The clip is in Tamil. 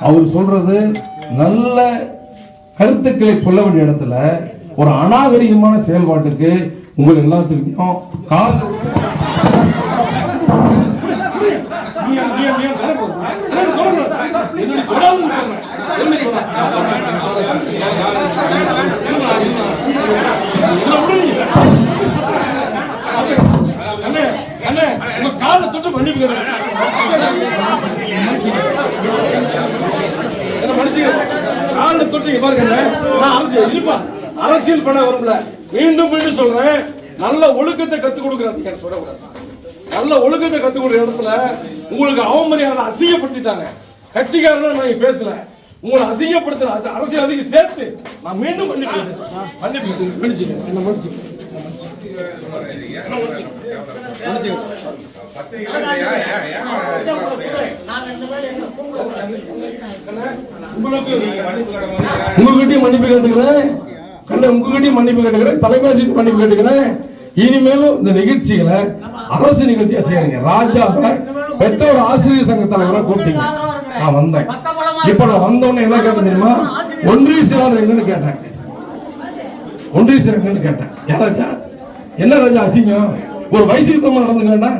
அவர் சொல்றது நல்ல கருத்துக்களை சொல்ல வேண்டிய இடத்துல ஒரு அநாகரிகமான செயல்பாட்டுக்கு உங்கள் எல்லாத்துக்கும் காசு காலை தொட்டு மன்னிப்பு காலை பாருங்க நான் அரசியல் இருப்பா அரசியல் பண்ண வரும்ல. மீண்டும் மீண்டும் சொல்றேன். நல்ல ஒழுக்கத்தை கத்துக் கொடுக்குறாங்க எனக்கு சொல்லக்கூடாது நல்ல ஒழுக்கத்தை கத்துக் கொடுக்குற இடத்துல உங்களுக்கு அவமரியாதை அசிங்கப்படுத்திட்டாங்க. கட்சிக்காரர்கள் நான் பேசல. உங்களை அசிங்கப்படுத்துற அரசு- அரசியல்வாதிக்கு சேர்த்து நான் மீண்டும் மன்னிப்பு கேட்கிறேன். மன்னிப்பு என்ன மன்னிச்சுங்க உங்ககிட்டயும் மன்னிப்பு கேட்டுக்கிறேன். கண்ண உங்ககிட்டயும் மன்னிப்பு கேட்டுக்கிறேன். தலைமை மன்னிப்பு கேட்டுக்கிறேன். இனிமேலும் இந்த நிகழ்ச்சிகளை அரசு நிகழ்ச்சியா செய்யுங்க ராஜா பெற்றோர் ஆசிரியர் சங்க தலைவரை கூப்பிட்டீங்க. நான் வந்தேன். இப்ப நான் வந்தோடனே என்ன கேட்டேன் தெரியுமா? ஒன்றிய சிறார் எங்கன்னு கேட்டேன். ஒன்றிய சிறார் எங்கன்னு கேட்டேன். ஏன் என்ன ராஜா அசிங்கம்? ஒரு வயசுக்கு நடந்துக்கிறேன்னா